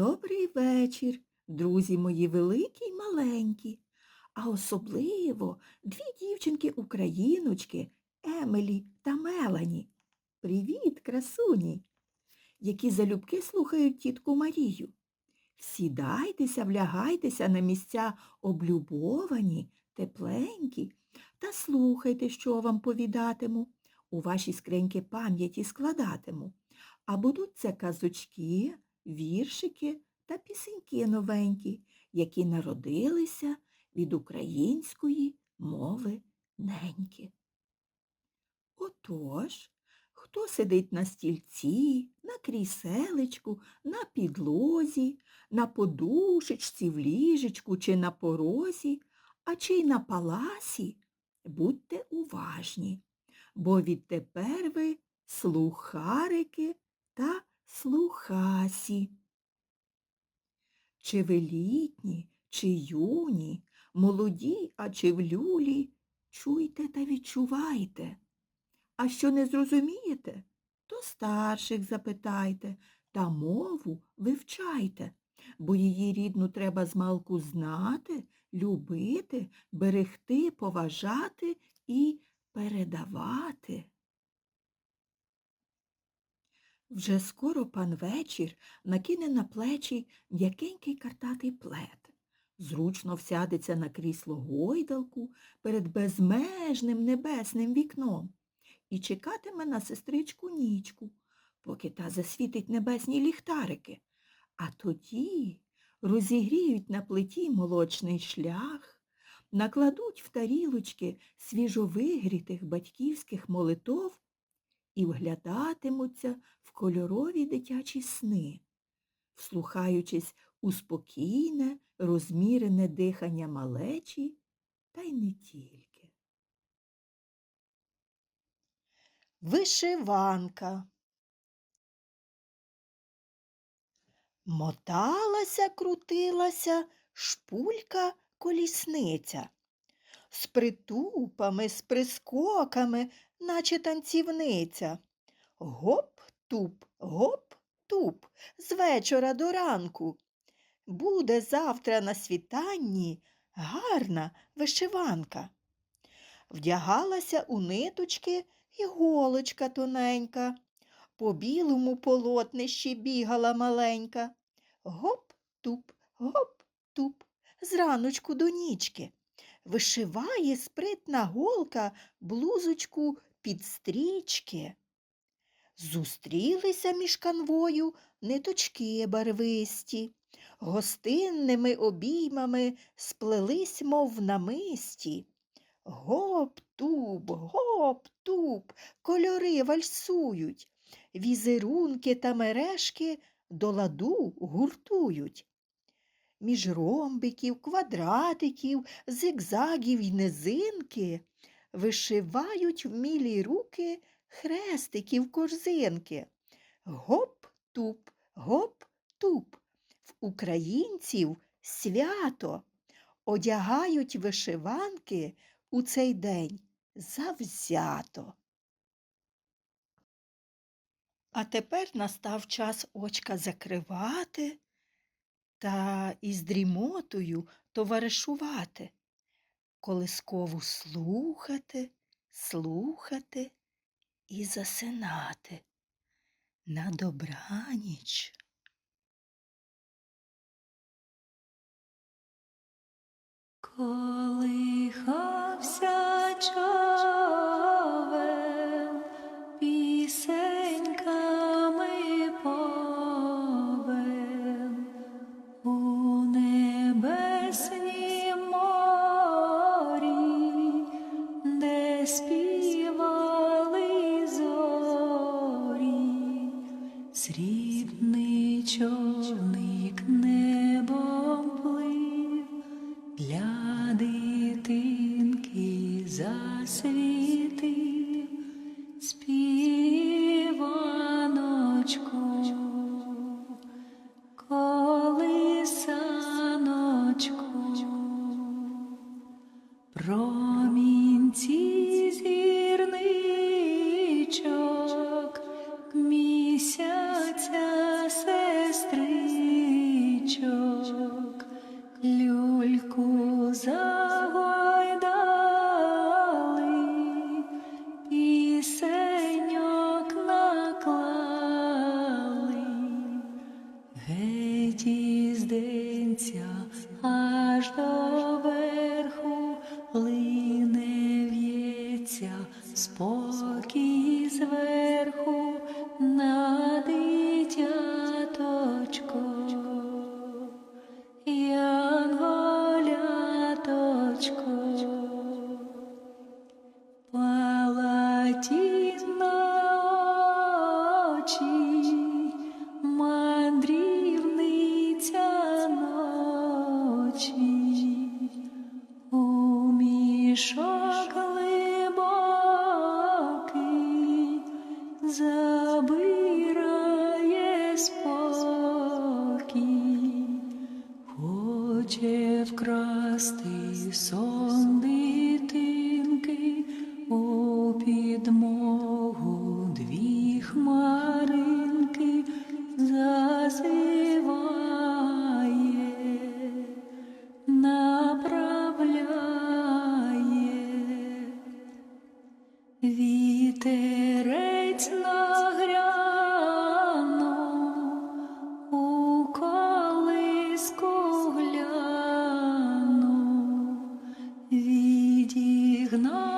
Добрий вечір, друзі мої великі й маленькі, а особливо дві дівчинки-україночки Емелі та Мелані. Привіт, красуні, які залюбки слухають тітку Марію. Сідайтеся, влягайтеся на місця облюбовані, тепленькі, та слухайте, що вам повідатиму, у ваші скриньки пам'яті складатиму. А будуть це казочки, віршики та пісеньки новенькі, які народилися від української мови неньки. Отож, хто сидить на стільці, на кріселечку, на підлозі, на подушечці, в ліжечку чи на порозі, а чи й на паласі, будьте уважні, бо відтепер ви слухарики та слухасі. Чи ви літні, чи юні, молоді, а чи в люлі, чуйте та відчувайте. А що не зрозумієте, то старших запитайте та мову вивчайте, бо її рідну треба змалку знати, любити, берегти, поважати і передавати. Вже скоро пан вечір накине на плечі м'якенький картатий плед, зручно всядеться на крісло гойдалку перед безмежним небесним вікном і чекатиме на сестричку нічку, поки та засвітить небесні ліхтарики, а тоді розігріють на плиті молочний шлях, накладуть в тарілочки свіжовигрітих батьківських молитов і вглядатимуться в кольорові дитячі сни, вслухаючись у спокійне, розмірене дихання малечі та й не тільки. Вишиванка Моталася, крутилася шпулька колісниця. З притупами, з прискоками, наче танцівниця. Гоп-туп, гоп-туп, з вечора до ранку. Буде завтра на світанні гарна вишиванка. Вдягалася у ниточки іголочка тоненька. По білому полотнищі бігала маленька. Гоп-туп, гоп-туп, зраночку до нічки. Вишиває спритна голка блузочку під стрічки. Зустрілися між канвою ниточки барвисті, гостинними обіймами сплелись, мов намисті. Гоп-туп, гоп-туп, кольори вальсують, візерунки та мережки до ладу гуртують. Між ромбиків, квадратиків, зигзагів й низинки вишивають вмілі руки хрестиків корзинки. Гоп-туп, гоп-туп. В українців свято одягають вишиванки у цей день завзято. А тепер настав час очка закривати та із дрімотою товаришувати, колискову слухати, слухати і засинати на добраніч. Аж до лине в'ється спокій мішок глибокий забирає спокій. Хоче вкрасти сон дитинки у Григна.